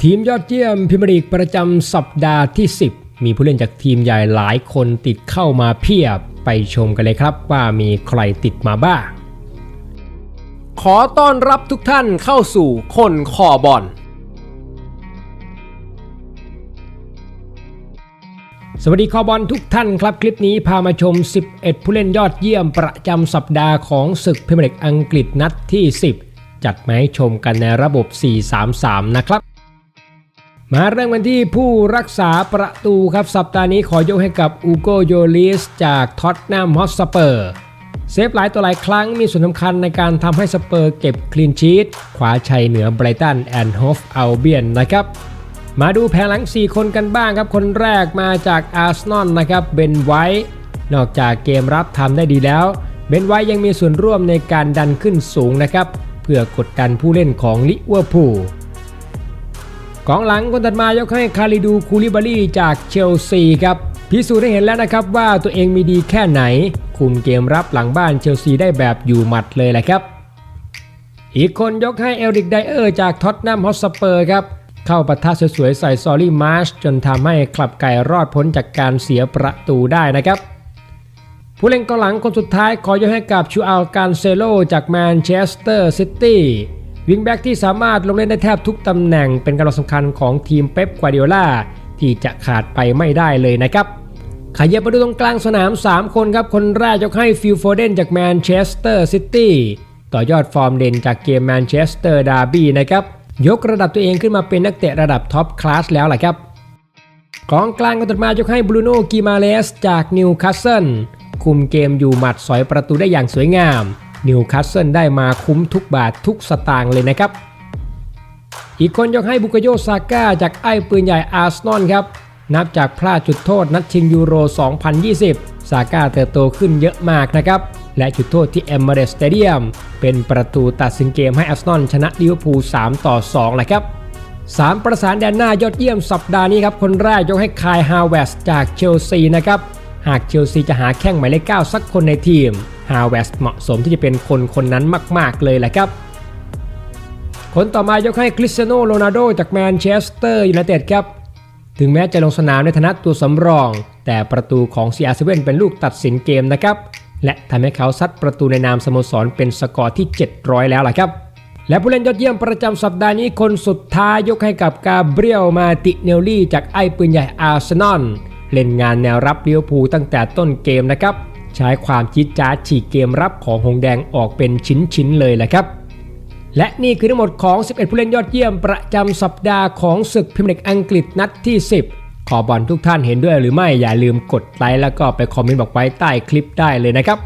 ทีมยอดเยี่ยมพิมร์ลีกประจำสัปดาห์ที่ 10 มีผู้เล่นจากทีมใหญ่หลายคนติดเข้ามาเพียบไปชมกันเลยครับว่ามีใครติดมาบ้าง ขอต้อนรับทุกท่านเข้าสู่คนคอบอลสวัสดีคอบอลทุกท่านครับ คลิปนี้พามาชม 11 ผู้เล่นยอดเยี่ยมประจำสัปดาห์ของศึกพรีเมียร์ลีกอังกฤษนัดที่ 10 จัดมาให้ชมกันในระบบ 4-3-3 นะครับ มาเริ่มกันที่ผู้รักษาประตูครับ สัปดาห์นี้ขอยกให้กับอูโกโยลิสจากท็อตแนมฮอสเปอร์เซฟหลายต่อหลายครั้งมีส่วนสำคัญในการทำให้สเปอร์เก็บคลีนชีตคว้าชัยเหนือไบรตันแอนด์ฮอฟอัลเบียนนะครับ มาดูแผงหลัง 4 คนกันบ้างครับ คนแรกมาจากอาร์เซนอลนะครับเบนไวท์นอกจากเกมรับทำได้ดีแล้วเบนไวท์ยังมีส่วนร่วมในการดันขึ้นสูงนะครับ เพื่อกดดันผู้เล่นของลิเวอร์พูล กองหลังคนถัดมายกให้คาริดูคูลิบารีจากเชลซีครับพิสูจน์ได้เห็นแล้วนะครับว่าตัวเองมีดีแค่ไหน คุมเกมรับหลังบ้านเชลซีได้แบบอยู่หมัดเลยแหละครับ อีกคนยกให้เอริกไดเออร์จากท็อตแนมฮอสเปอร์ครับเข้าปะทะสวยๆใส่ซอรี่มาร์ชจนทำให้คลับไก่รอดพ้นจากการเสียประตูได้นะครับ ผู้เล่นกองหลังคนสุดท้ายขอยกให้กับชูอัลการเซโลจากแมนเชสเตอร์ซิตี้ วิงแบ็กที่สามารถลงเล่นได้แทบทุกตำแหน่งเป็นกำลังสำคัญของทีมเป๊ปกวาดิโอลาที่จะขาดไปไม่ได้เลยนะครับขยับมาดูตรงกลางสนาม 3 คนครับ คนแรกยกให้ฟิลโฟเดนจากแมนเชสเตอร์ซิตี้ต่อยอดฟอร์มเด่นจากเกมแมนเชสเตอร์ดาร์บี้นะครับ ยกระดับตัวเองขึ้นมาเป็นนักเตะระดับท็อปคลาสแล้วล่ะครับกองกลางคนต่อมายกให้บรูโน่กิมาเลสจากนิวคาสเซิลคุมเกมอยู่หมัดสอยประตูได้อย่างสวยงาม นิวคาสเซิลได้มาคุ้มทุกบาททุกสตางค์เลยนะครับ อีกคนยกให้บุกโยซาก้าจากไอ้ปืนใหญ่อาร์ซนอลครับ นับจากพลาดจุดโทษนัดชิงยูโร 2020 ซาก้าเติบโตขึ้นเยอะมากนะครับ และจุดโทษที่เอมเบรสเตเดียมเป็นประตูตัดสินเกมให้อาร์ซนอลชนะลิเวอร์พูล 3 ต่อ2แหละครับ3 ประสานแดนหน้ายอดเยี่ยมสัปดาห์นี้ครับ คนแรกยกให้คายฮาวเวสจากเชลซีนะครับ หากเชลซีจะหาแข้งหมายเลข9สักคนในทีม ฮาวเวสเหมาะสมที่จะเป็นคนคนนั้นมาก ๆ เลยแหละครับ คนต่อมายกให้คริสเตียโนโรนัลโดจากแมนเชสเตอร์ยูไนเต็ดครับ ถึงแม้จะลงสนามในฐานะตัวสำรอง แต่ประตูของ CR7 เป็นลูกตัดสินเกมนะครับ และทำให้เขาซัดประตูในนามสโมสรเป็นสกอร์ที่ 700 แล้วล่ะครับและผู้เล่นยอดเยี่ยมประจำสัปดาห์นี้คนสุดท้ายยกให้กับกาเบรียลมาติเนลลี่จากไอ้ปืนใหญ่อาร์เซนอลเล่นงานแนวรับเลี้ยวภูตั้งแต่ต้นเกมนะครับ ใช้ความจิดจ้าฉีกเกมรับของหงแดงออกเป็นชิ้นๆเลยแหละครับ และนี่คือทั้งหมดของ 11 ผู้เล่นยอดเยี่ยมประจำสัปดาห์ของศึกพิมพ์เล็กอังกฤษนัดที่ 10 ขอบอลทุกท่านเห็นด้วยหรือไม่อย่าลืมกดไลค์แล้วก็ไปคอมเมนต์บอกไว้ใต้คลิปได้เลยนะครับ